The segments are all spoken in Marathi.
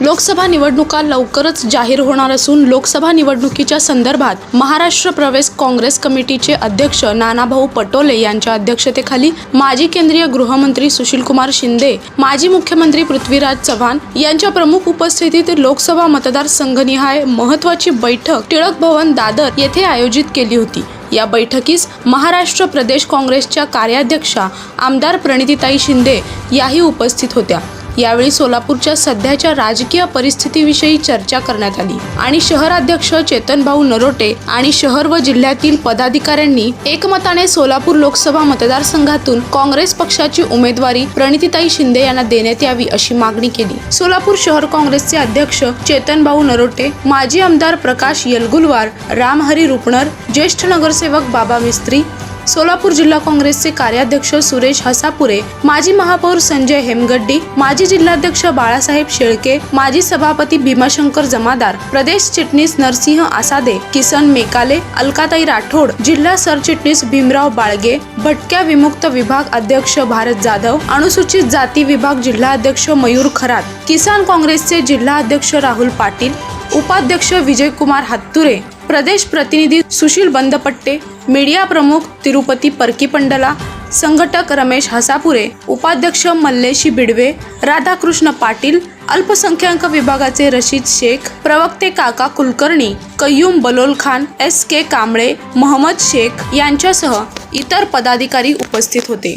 लोकसभा निवडणुका लवकरच जाहीर होणार असून लोकसभा निवडणुकीच्या संदर्भात महाराष्ट्र प्रवेश काँग्रेस कमिटीचे अध्यक्ष नानाभाऊ पटोले यांच्या अध्यक्षतेखाली माजी केंद्रीय गृहमंत्री सुशीलकुमार शिंदे माजी मुख्यमंत्री पृथ्वीराज चव्हाण यांच्या प्रमुख उपस्थितीत लोकसभा मतदारसंघनिहाय महत्वाची बैठक टिळक भवन दादर येथे आयोजित केली होती. या बैठकीस महाराष्ट्र प्रदेश काँग्रेसच्या कार्याध्यक्षा आमदार प्रणितीताई शिंदे याही उपस्थित होत्या. यावेळी सोलापूरच्या सध्याच्या राजकीय परिस्थितीविषयी चर्चा करण्यात आली. आणि शहराध्यक्ष चेतनभाऊ नरोटे आणि शहर व जिल्ह्यातील पदाधिकाऱ्यांनी एकमताने सोलापूर लोकसभा मतदारसंघातून काँग्रेस पक्षाची उमेदवारी प्रणितीताई शिंदे यांना देण्यात यावी अशी मागणी केली. सोलापूर शहर काँग्रेसचे अध्यक्ष चेतनभाऊ नरोटे माजी आमदार प्रकाश येलगुलवार रामहरी रुपणर ज्येष्ठ नगरसेवक बाबा मिस्त्री सोलापूर जिल्हा काँग्रेसचे कार्याध्यक्ष सुरेश हसापुरे माजी महापौर संजय हेमगड्डी माजी जिल्हाध्यक्ष बाळासाहेब शेळके माजी सभापती भीमाशंकर जमादार प्रदेश चिटणीस नरसिंह आसादे किसन मेकाले अलकाताई राठोड जिल्हा सरचिटणीस भीमराव बाळगे भटक्या विमुक्त विभाग अध्यक्ष भारत जाधव अनुसूचित जाती विभाग जिल्हाध्यक्ष मयूर खरात किसान काँग्रेसचे जिल्हाध्यक्ष राहुल पाटील उपाध्यक्ष विजयकुमार हत्तुरे प्रदेश प्रतिनिधी सुशील बंदपट्टे मीडिया प्रमुख तिरुपती परकीपंडला संघटक रमेश हसापुरे उपाध्यक्ष मल्लेशी बिडवे राधाकृष्ण पाटील अल्पसंख्याक विभागाचे रशीद शेख प्रवक्ते काका कुलकर्णी कय्यूम बलोल खान एस के कांबळे महमद शेख यांच्यासह इतर पदाधिकारी उपस्थित होते.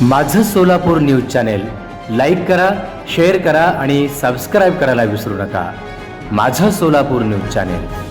माझं सोलापूर न्यूज चॅनेल लाईक करा शेअर करा आणि सबस्क्राईब करायला विसरू नका. माझं सोलापूर न्यूज चॅनेल.